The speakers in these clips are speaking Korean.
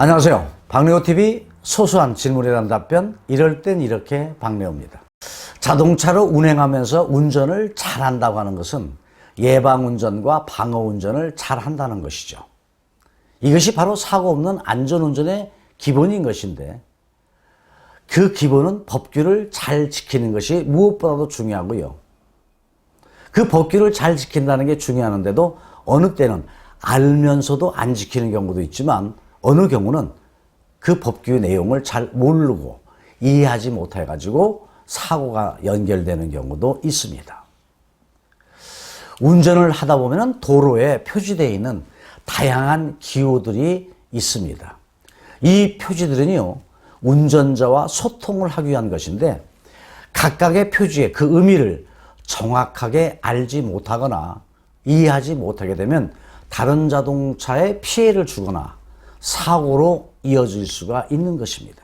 안녕하세요. 박래호TV 소소한 질문에 대한 답변, 이럴 땐 이렇게 박래호입니다. 자동차로 운행하면서 운전을 잘한다고 하는 것은 예방 운전과 방어 운전을 잘한다는 것이죠. 이것이 바로 사고 없는 안전 운전의 기본인 것인데 그 기본은 법규를 잘 지키는 것이 무엇보다도 중요하고요. 그 법규를 잘 지킨다는 게 중요한데도 어느 때는 알면서도 안 지키는 경우도 있지만 어느 경우는 그 법규 내용을 잘 모르고 이해하지 못해 가지고 사고가 연결되는 경우도 있습니다. 운전을 하다 보면 도로에 표지되어 있는 다양한 기호들이 있습니다. 이 표지들은요, 운전자와 소통을 하기 위한 것인데, 각각의 표지의 그 의미를 정확하게 알지 못하거나 이해하지 못하게 되면 다른 자동차에 피해를 주거나 사고로 이어질 수가 있는 것입니다.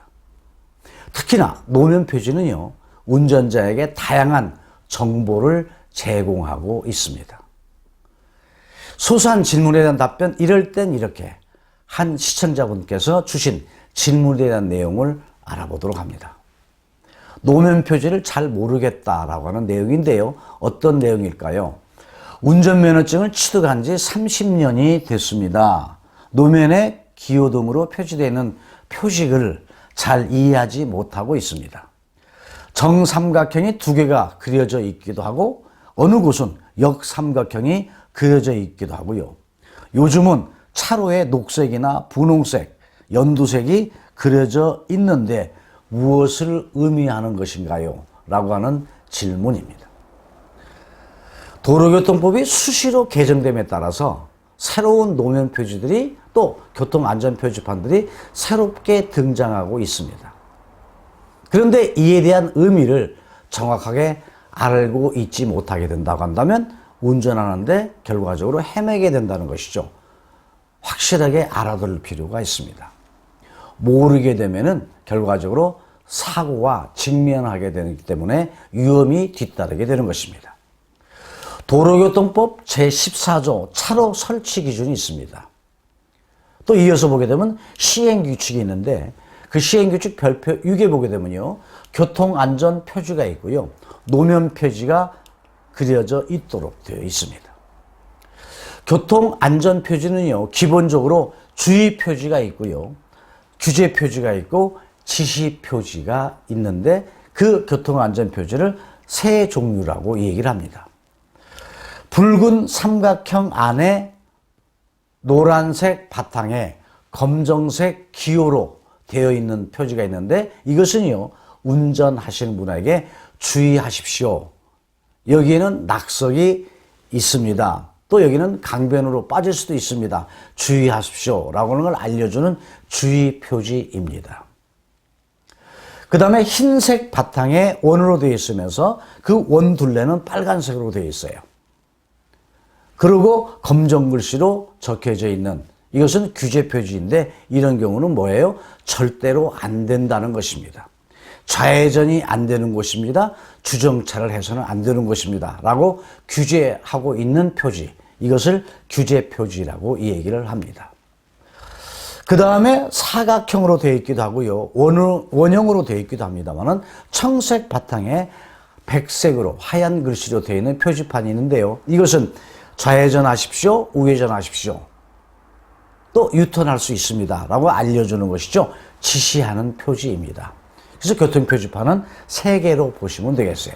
특히나 노면 표지는요, 운전자에게 다양한 정보를 제공하고 있습니다. 소소한 질문에 대한 답변, 이럴 땐 이렇게 한 시청자분께서 주신 질문에 대한 내용을 알아보도록 합니다. 노면 표지를 잘 모르겠다라고 하는 내용인데요. 어떤 내용일까요? 운전면허증을 취득한 지 30년이 됐습니다. 노면에 기호 등으로 표시되어 있는 표식을 잘 이해하지 못하고 있습니다. 정삼각형이 두 개가 그려져 있기도 하고 어느 곳은 역삼각형이 그려져 있기도 하고요. 요즘은 차로에 녹색이나 분홍색, 연두색이 그려져 있는데 무엇을 의미하는 것인가요? 라고 하는 질문입니다. 도로교통법이 수시로 개정됨에 따라서 새로운 노면 표지들이 또 교통안전 표지판들이 새롭게 등장하고 있습니다. 그런데 이에 대한 의미를 정확하게 알고 있지 못하게 된다고 한다면 운전하는데 결과적으로 헤매게 된다는 것이죠. 확실하게 알아둘 필요가 있습니다. 모르게 되면은 결과적으로 사고와 직면하게 되기 때문에 위험이 뒤따르게 되는 것입니다. 도로교통법 제14조 차로 설치 기준이 있습니다. 또 이어서 보게 되면 시행규칙이 있는데 그 시행규칙 별표 6에 보게 되면요. 교통안전 표지가 있고요. 노면 표지가 그려져 있도록 되어 있습니다. 교통안전 표지는요. 기본적으로 주의 표지가 있고요. 규제 표지가 있고 지시 표지가 있는데 그 교통안전 표지를 세 종류라고 얘기를 합니다. 붉은 삼각형 안에 노란색 바탕에 검정색 기호로 되어 있는 표지가 있는데 이것은요, 운전하시는 분에게 주의하십시오. 여기에는 낙석이 있습니다. 또 여기는 강변으로 빠질 수도 있습니다. 주의하십시오. 라고 하는 걸 알려주는 주의 표지입니다. 그 다음에 흰색 바탕에 원으로 되어 있으면서 그 원 둘레는 빨간색으로 되어 있어요. 그리고 검정 글씨로 적혀져 있는 이것은 규제 표지인데 이런 경우는 뭐예요? 절대로 안 된다는 것입니다. 좌회전이 안 되는 곳입니다. 주정차를 해서는 안 되는 곳입니다. 라고 규제하고 있는 표지. 이것을 규제 표지라고 이 얘기를 합니다. 그 다음에 사각형으로 되어 있기도 하고요. 원, 원형으로 되어 있기도 합니다만은 청색 바탕에 백색으로 하얀 글씨로 되어 있는 표지판이 있는데요. 이것은 좌회전 하십시오. 우회전 하십시오. 또 유턴할 수 있습니다. 라고 알려주는 것이죠. 지시하는 표지입니다. 그래서 교통표지판은 세 개로 보시면 되겠어요.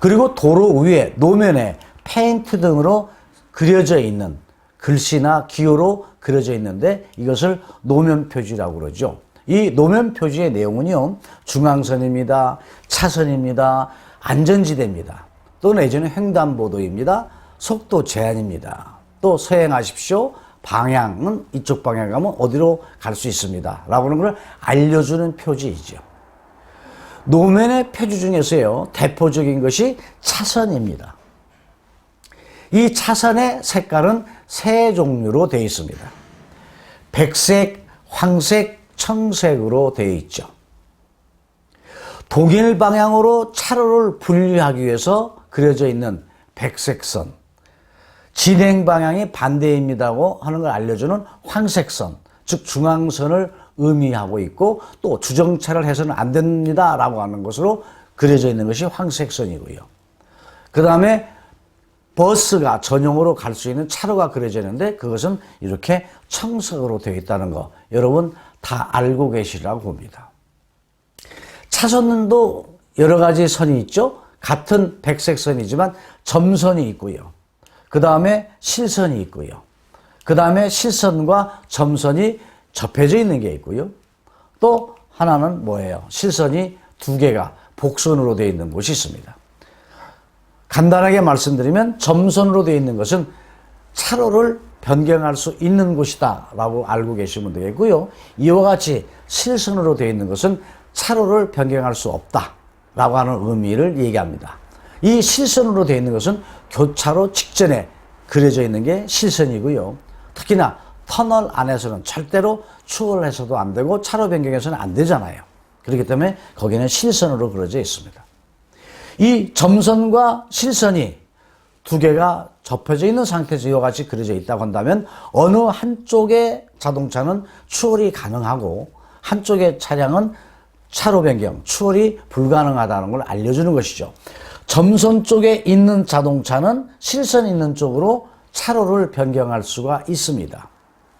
그리고 도로 위에 노면에 페인트 등으로 그려져 있는 글씨나 기호로 그려져 있는데 이것을 노면 표지라고 그러죠. 이 노면 표지의 내용은요. 중앙선입니다. 차선입니다. 안전지대입니다. 또 내지는 횡단보도입니다. 속도 제한입니다. 또 서행하십시오. 방향은 이쪽 방향 가면 어디로 갈 수 있습니다. 라고 하는 걸 알려주는 표지이죠. 노면의 표지 중에서요, 대표적인 것이 차선입니다. 이 차선의 색깔은 세 종류로 되어 있습니다. 백색, 황색, 청색으로 되어 있죠. 동일 방향으로 차로를 분리하기 위해서 그려져 있는 백색선, 진행 방향이 반대입니다고 하는 걸 알려주는 황색선, 즉 중앙선을 의미하고 있고 또 주정차를 해서는 안 됩니다라고 하는 것으로 그려져 있는 것이 황색선이고요. 그 다음에 버스가 전용으로 갈 수 있는 차로가 그려져 있는데 그것은 이렇게 청색으로 되어 있다는 거 여러분 다 알고 계시라고 봅니다. 차선도 여러 가지 선이 있죠. 같은 백색 선이지만 점선이 있고요. 그 다음에 실선이 있고요. 그 다음에 실선과 점선이 접해져 있는 게 있고요. 또 하나는 뭐예요? 실선이 두 개가 복선으로 되어 있는 곳이 있습니다. 간단하게 말씀드리면 점선으로 되어 있는 것은 차로를 변경할 수 있는 곳이다 라고 알고 계시면 되겠고요. 이와 같이 실선으로 되어 있는 것은 차로를 변경할 수 없다 라고 하는 의미를 얘기합니다. 이 실선으로 되어 있는 것은 교차로 직전에 그려져 있는 게 실선이고요. 특히나 터널 안에서는 절대로 추월해서도 안 되고 차로 변경해서는 안 되잖아요. 그렇기 때문에 거기는 실선으로 그려져 있습니다. 이 점선과 실선이 두 개가 접혀져 있는 상태에서 이와 같이 그려져 있다고 한다면 어느 한쪽의 자동차는 추월이 가능하고 한쪽의 차량은 차로 변경, 추월이 불가능하다는 걸 알려주는 것이죠. 점선 쪽에 있는 자동차는 실선 있는 쪽으로 차로를 변경할 수가 있습니다.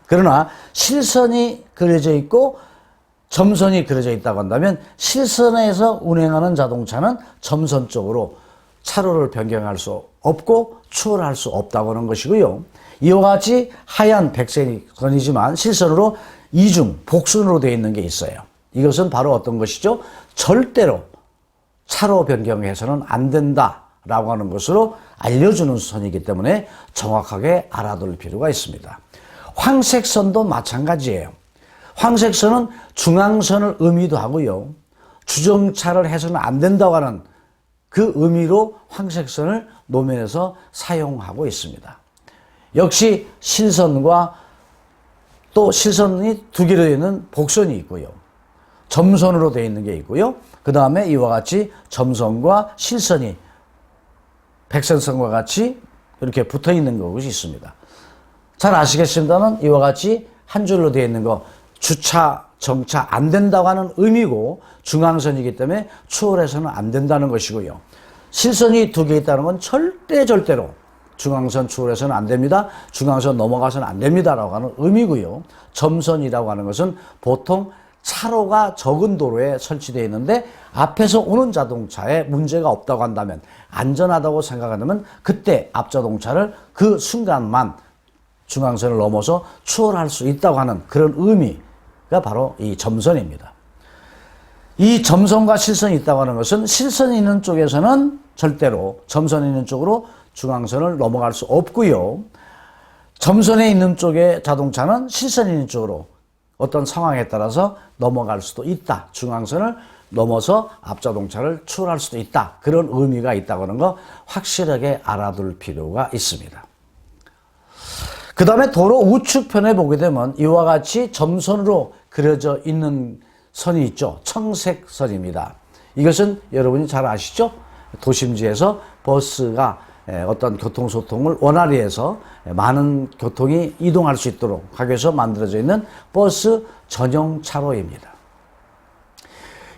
그러나 실선이 그려져 있고 점선이 그려져 있다고 한다면 실선에서 운행하는 자동차는 점선 쪽으로 차로를 변경할 수 없고 추월할 수 없다고 하는 것이고요. 이와 같이 하얀 백선이지만 실선으로 이중, 복순으로 되어 있는 게 있어요. 이것은 바로 어떤 것이죠? 절대로 차로 변경해서는 안 된다라고 하는 것으로 알려주는 선이기 때문에 정확하게 알아둘 필요가 있습니다. 황색선도 마찬가지예요. 황색선은 중앙선을 의미도 하고요. 주정차를 해서는 안 된다고 하는 그 의미로 황색선을 노면에서 사용하고 있습니다. 역시 실선과 또 실선이 두 개로 되는 복선이 있고요. 점선으로 되어 있는 게 있고요. 그 다음에 이와 같이 점선과 실선이 백선선과 같이 이렇게 붙어 있는 것이 있습니다. 잘 아시겠습니다만 이와 같이 한 줄로 되어 있는 거 주차, 정차 안 된다고 하는 의미고 중앙선이기 때문에 추월해서는 안 된다는 것이고요. 실선이 두 개 있다는 건 절대 절대로 중앙선 추월해서는 안 됩니다. 중앙선 넘어가서는 안 됩니다라고 하는 의미고요. 점선이라고 하는 것은 보통 차로가 적은 도로에 설치되어 있는데 앞에서 오는 자동차에 문제가 없다고 한다면 안전하다고 생각한다면 그때 앞 자동차를 그 순간만 중앙선을 넘어서 추월할 수 있다고 하는 그런 의미가 바로 이 점선입니다. 이 점선과 실선이 있다고 하는 것은 실선이 있는 쪽에서는 절대로 점선이 있는 쪽으로 중앙선을 넘어갈 수 없고요. 점선에 있는 쪽의 자동차는 실선이 있는 쪽으로 어떤 상황에 따라서 넘어갈 수도 있다. 중앙선을 넘어서 앞자동차를 추월할 수도 있다. 그런 의미가 있다고 하는 거 확실하게 알아둘 필요가 있습니다. 그 다음에 도로 우측편에 보게 되면 이와 같이 점선으로 그려져 있는 선이 있죠. 청색 선입니다. 이것은 여러분이 잘 아시죠? 도심지에서 버스가 어떤 교통소통을 원활히 해서 많은 교통이 이동할 수 있도록 하기 위해서 만들어져 있는 버스 전용 차로입니다.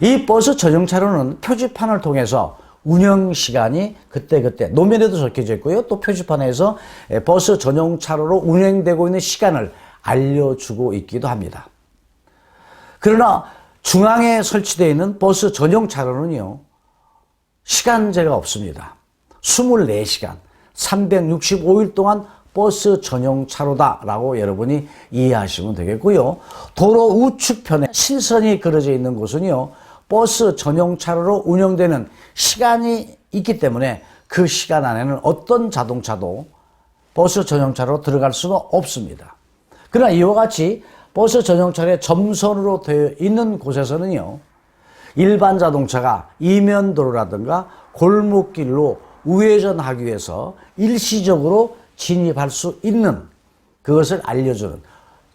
이 버스 전용 차로는 표지판을 통해서 운영 시간이 그때그때 노면에도 적혀져 있고요. 또 표지판에서 버스 전용 차로로 운행되고 있는 시간을 알려주고 있기도 합니다. 그러나 중앙에 설치되어 있는 버스 전용 차로는요. 시간제가 없습니다. 24시간, 365일 동안 버스 전용 차로다라고 여러분이 이해하시면 되겠고요. 도로 우측편에 실선이 그려져 있는 곳은요. 버스 전용 차로로 운영되는 시간이 있기 때문에 그 시간 안에는 어떤 자동차도 버스 전용차로 들어갈 수가 없습니다. 그러나 이와 같이 버스 전용차의 점선으로 되어 있는 곳에서는요, 일반 자동차가 이면도로라든가 골목길로 우회전하기 위해서 일시적으로 진입할 수 있는 그것을 알려주는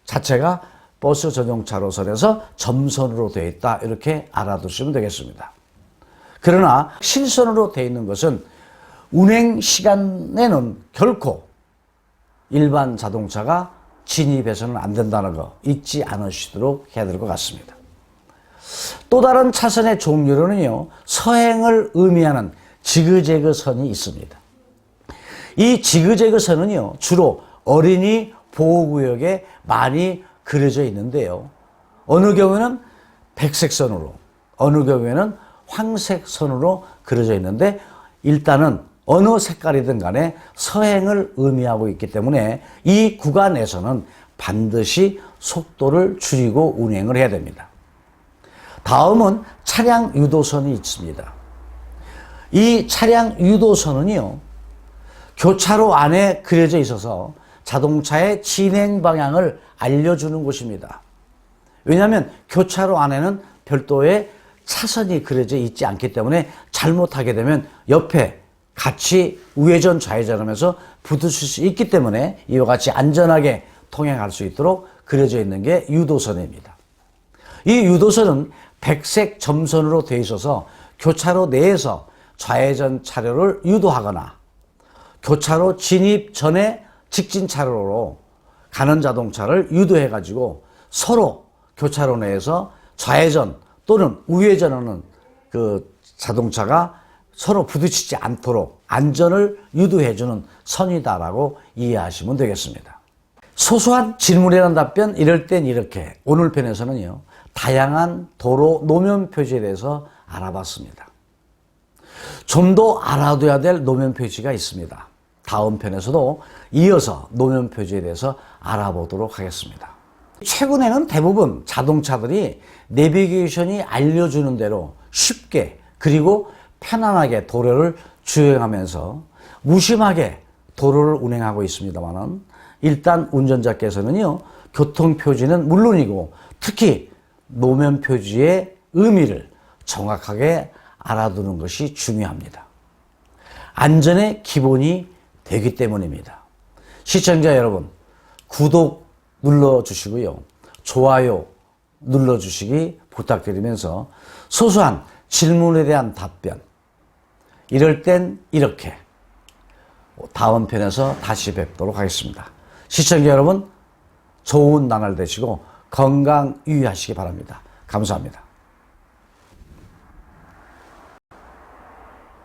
자체가 버스 전용 차로선에서 점선으로 되어 있다. 이렇게 알아두시면 되겠습니다. 그러나 실선으로 되어 있는 것은 운행 시간에는 결코 일반 자동차가 진입해서는 안 된다는 거 잊지 않으시도록 해야 될 것 같습니다. 또 다른 차선의 종류로는요, 서행을 의미하는 지그재그 선이 있습니다. 이 지그재그 선은요, 주로 어린이 보호구역에 많이 그려져 있는데요. 어느 경우에는 백색 선으로, 어느 경우에는 황색 선으로 그려져 있는데, 일단은 어느 색깔이든 간에 서행을 의미하고 있기 때문에 이 구간에서는 반드시 속도를 줄이고 운행을 해야 됩니다. 다음은 차량 유도선이 있습니다. 이 차량 유도선은요, 교차로 안에 그려져 있어서 자동차의 진행 방향을 알려주는 곳입니다. 왜냐하면 교차로 안에는 별도의 차선이 그려져 있지 않기 때문에 잘못하게 되면 옆에 같이 우회전 좌회전하면서 부딪힐 수 있기 때문에 이와 같이 안전하게 통행할 수 있도록 그려져 있는 게 유도선입니다. 이 유도선은 백색 점선으로 되어 있어서 교차로 내에서 좌회전 차로를 유도하거나 교차로 진입 전에 직진 차로로 가는 자동차를 유도해 가지고 서로 교차로 내에서 좌회전 또는 우회전하는 그 자동차가 서로 부딪히지 않도록 안전을 유도해 주는 선이다라고 이해하시면 되겠습니다. 소소한 질문이란 답변 이럴 땐 이렇게 오늘 편에서는요. 다양한 도로 노면 표지에 대해서 알아봤습니다. 좀 더 알아둬야 될 노면 표지가 있습니다. 다음 편에서도 이어서 노면 표지에 대해서 알아보도록 하겠습니다. 최근에는 대부분 자동차들이 내비게이션이 알려주는 대로 쉽게 그리고 편안하게 도로를 주행하면서 무심하게 도로를 운행하고 있습니다만은 일단 운전자께서는요 교통 표지는 물론이고 특히 노면 표지의 의미를 정확하게 알아두는 것이 중요합니다. 안전의 기본이 되기 때문입니다. 시청자 여러분, 구독 눌러주시고요. 좋아요 눌러주시기 부탁드리면서 소소한 질문에 대한 답변, 이럴 땐 이렇게 다음 편에서 다시 뵙도록 하겠습니다. 시청자 여러분, 좋은 나날 되시고 건강 유의하시기 바랍니다. 감사합니다.